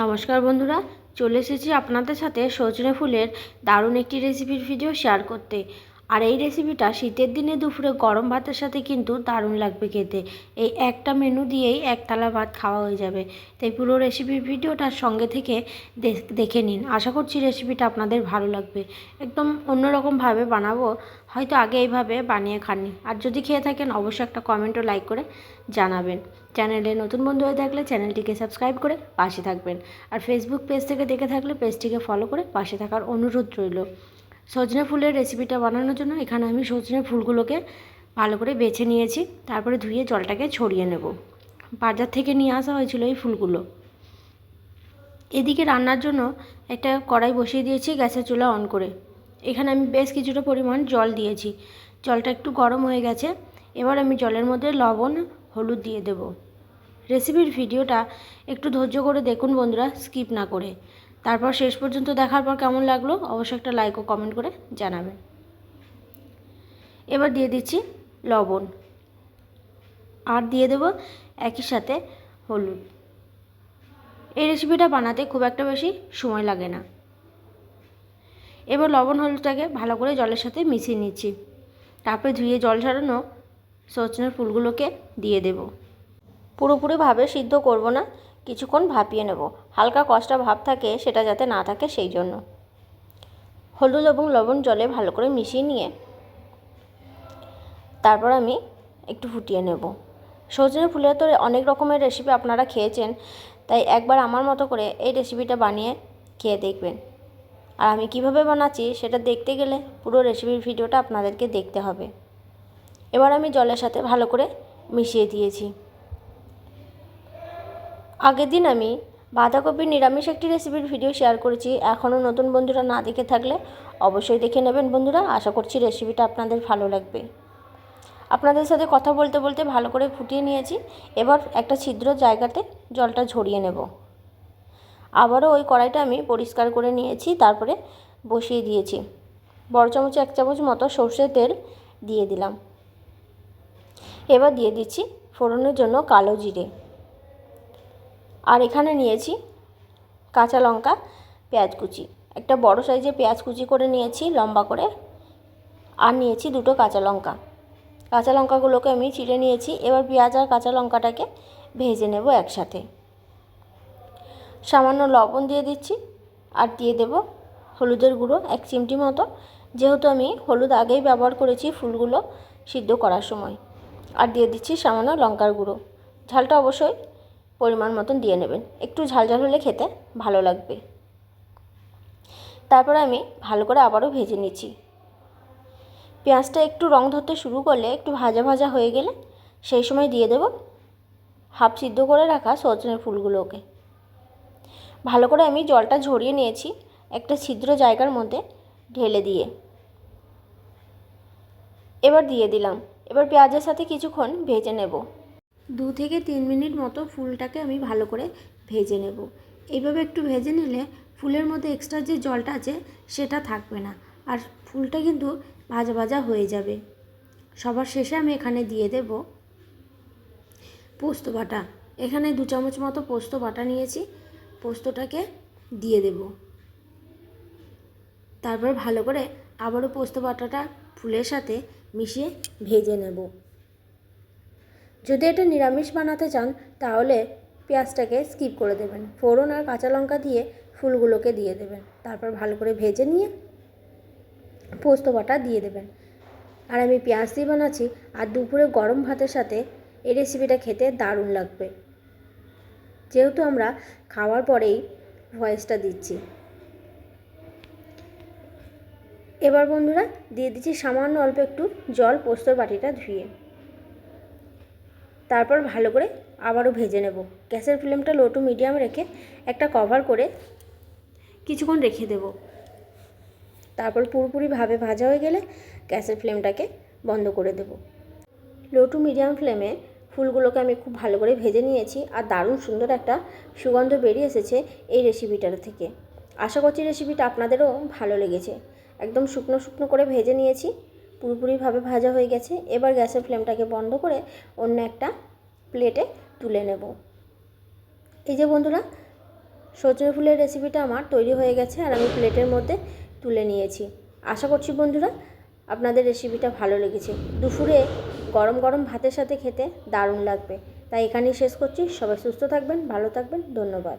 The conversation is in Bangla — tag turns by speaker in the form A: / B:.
A: নমস্কার বন্ধুরা চলে এসেছি আপনাদের সাথে সজনে ফুলের দারুণ একটি রেসিপির ভিডিও শেয়ার করতে। আর এই রেসিপিটা শীতের দিনে দুপুরে গরম ভাতের সাথে কিন্তু দারুণ লাগবে খেতে। এই একটা মেনু দিয়েই এক থালা ভাত খাওয়া হয়ে যাবে। তাই পুরো রেসিপির ভিডিওটার সঙ্গে থেকে দেখে নিন। আশা করছি রেসিপিটা আপনাদের ভালো লাগবে। একদম অন্যরকমভাবে বানাবো, হয়তো আগে এইভাবে বানিয়ে খাননি। আর যদি খেয়ে থাকেন, অবশ্যই একটা কমেন্ট ও লাইক করে জানাবেন। চ্যানেলে নতুন বন্ধু হয়ে থাকলে চ্যানেলটিকে সাবস্ক্রাইব করে পাশে থাকবেন। আর ফেসবুক পেজ থেকে দেখে থাকলে পেজটিকে ফলো করে পাশে থাকার অনুরোধ রইল। সজনে ফুলের রেসিপিটা বানানোর জন্য এখানে আমি সজনে ফুলগুলোকে ভালো করে বেছে নিয়েছি। তারপরে ধুয়ে জলটাকে ছড়িয়ে নেব। বাজার থেকে নিয়ে আসা হয়েছিল এই ফুলগুলো। এদিকে রান্নার জন্য একটা কড়াই বসিয়ে দিয়েছি, গ্যাসের চুলা অন করে। এখানে আমি বেশ কিছুটা পরিমাণ জল দিয়েছি। জলটা একটু গরম হয়ে গেছে। এবার আমি জলের মধ্যে লবণ, হলুদ দিয়ে দেব। রেসিপির ভিডিওটা একটু ধৈর্য করে দেখুন বন্ধুরা স্কিপ না করে। তারপর শেষ পর্যন্ত দেখার পর কেমন লাগল অবশ্যই একটা লাইক ও কমেন্ট করে জানাবেন। এবার দিয়ে দিচ্ছি লবণ। আর দিয়ে দেব একই সাথে হলুদ। এই রেসিপিটা বানাতে খুব একটা বেশি সময় লাগে না। এবার লবণ হলুদটাকে ভালো করে জলের সাথে মিশিয়ে নিচ্ছি। তারপরে ধুয়ে জল ছাড়ানো সজনের ফুলগুলোকে দিয়ে দেব। পুরোপুরিভাবে সিদ্ধ করব না। কিছুক্ষণ ভাপিয়ে নেব। হালকা কষ্টা ভাব থাকে, সেটা যাতে না থাকে সেই জন্য। হলুদ এবং লবণ জলে ভালো করে মিশিয়ে নিয়ে তারপর আমি একটু ফুটিয়ে নেব। সজনে ফুলের তো অনেক রকমের রেসিপি আপনারা খেয়েছেন, তাই একবার আমার মতো করে এই রেসিপিটা বানিয়ে খেয়ে দেখবেন। আর আমি কীভাবে বানাচ্ছি সেটা দেখতে গেলে পুরো রেসিপির ভিডিওটা আপনাদেরকে দেখতে হবে। এবার আমি জলের সাথে ভালো করে মিশিয়ে দিয়েছি। আগের দিন আমি বাঁধাকপির নিরামিষ একটি রেসিপির ভিডিও শেয়ার করেছি। এখনও নতুন বন্ধুরা না দেখে থাকলে অবশ্যই দেখে নেবেন বন্ধুরা। আশা করছি রেসিপিটা আপনাদের ভালো লাগবে। আপনাদের সাথে কথা বলতে বলতে ভালো করে ফুটিয়ে নিয়েছি। এবার একটা ছিদ্র জায়গাতে জলটা ঝরিয়ে নেব। আবারও ওই কড়াইটা আমি পরিষ্কার করে নিয়েছি, তারপরে বসিয়ে দিয়েছি। বড় চামচে, এক চামচ মতো সর্ষের তেল দিয়ে দিলাম। এবার দিয়ে দিচ্ছি ফোড়নের জন্য কালো জিরে। আর এখানে নিয়েছি কাঁচা লঙ্কা, পেঁয়াজ কুচি। একটা বড় সাইজে পেঁয়াজ কুচি করে নিয়েছি, লম্বা করে। আর নিয়েছি দুটো কাঁচা লঙ্কা। কাঁচা লঙ্কাগুলোকে আমি চিড়ে নিয়েছি। এবার পেঁয়াজ আর কাঁচা লঙ্কাটাকে ভেজে নেব একসাথে। সামান্য লবণ দিয়ে দিচ্ছি আর দিয়ে দেব হলুদের গুঁড়ো এক চিমটি মতো। যেহেতু আমি হলুদ আগেই ব্যবহার করেছি ফুলগুলো সিদ্ধ করার সময়। আর দিয়ে দিচ্ছি সামান্য লঙ্কার গুঁড়ো। ঝালটা অবশ্যই পরিমাণ মতন দিয়ে নেবেন। একটু ঝাল ঝাল হলে খেতে ভালো লাগবে। তারপরে আমি ভালো করে আবারও ভেজে নিচ্ছি। পেঁয়াজটা একটু রং ধরতে শুরু করলে, একটু ভাজা ভাজা হয়ে গেলে সেই সময় দিয়ে দেব হাফ সিদ্ধ করে রাখা সজনের ফুলগুলোকে। ভালো করে আমি জলটা ঝরিয়ে নিয়েছি একটা ছিদ্র জায়গার মধ্যে ঢেলে দিয়ে। এবার দিয়ে দিলাম। এবার পেঁয়াজের সাথে কিছুক্ষণ ভেজে নেব। দু থেকে তিন মিনিট মতো ফুলটাকে আমি ভালো করে ভেজে নেব। এইভাবে একটু ভেজে নিলে ফুলের মধ্যে এক্সট্রা যে জলটা আছে সেটা থাকবে না। আর ফুলটা কিন্তু ভাজা ভাজা হয়ে যাবে। সবার শেষে আমি এখানে দিয়ে দেব পোস্ত বাটা। এখানে দু চামচ মতো পোস্ত বাটা নিয়েছি। পোস্তটাকে দিয়ে দেব। তারপর ভালো করে আবারও পোস্ত বাটাটা ফুলের সাথে মিশিয়ে ভেজে নেব। যদি এটা নিরামিষ বানাতে চান, তাহলে পেঁয়াজটাকে স্কিপ করে দেবেন। ফোড়ন আর কাঁচা লঙ্কা দিয়ে ফুলগুলোকে দিয়ে দেবেন। তারপর ভালো করে ভেজে নিয়ে পোস্ত বাটা দিয়ে দেবেন। আর আমি পেঁয়াজ দিয়ে বানাচ্ছি, আর দুপুরে গরম ভাতের সাথে এই রেসিপিটা খেতে দারুণ লাগবে। যেহেতু আমরা খাওয়ার পরেই ভয়েসটা দিচ্ছি। এবার বন্ধুরা, দিয়ে দিচ্ছি সামান্য অল্প একটু জল পোস্তর বাটিটা ধুয়ে। তারপর ভালো করে আবারও ভেজে নেব। গ্যাসের ফ্লেমটা লো টু মিডিয়াম রেখে একটা কভার করে কিছুক্ষণ রেখে দেব। তারপর পুরোপুরিভাবে ভাজা হয়ে গেলে গ্যাসের ফ্লেমটাকে বন্ধ করে দেব। লো টু মিডিয়াম ফ্লেমে ফুলগুলোকে আমি খুব ভালো করে ভেজে নিয়েছি আর দারুণ সুন্দর একটা সুগন্ধ বেরিয়ে এসেছে এই রেসিপিটার থেকে। আশা করছি রেসিপিটা আপনাদেরও ভালো লেগেছে। একদম শুকনো শুকনো করে ভেজে নিয়েছি। পুরোপুরিভাবে ভাজা হয়ে গেছে। এবার গ্যাসের ফ্লেমটাকে বন্ধ করে অন্য একটা প্লেটে তুলে নেব। এই যে বন্ধুরা, সজনে ফুলের রেসিপিটা আমার তৈরি হয়ে গেছে আর আমি প্লেটের মধ্যে তুলে নিয়েছি। আশা করছি বন্ধুরা, আপনাদের রেসিপিটা ভালো লেগেছে। দুপুরে গরম গরম ভাতের সাথে খেতে দারুণ লাগবে। তাই এখানেই শেষ করছি। সবাই সুস্থ থাকবেন, ভালো থাকবেন। ধন্যবাদ।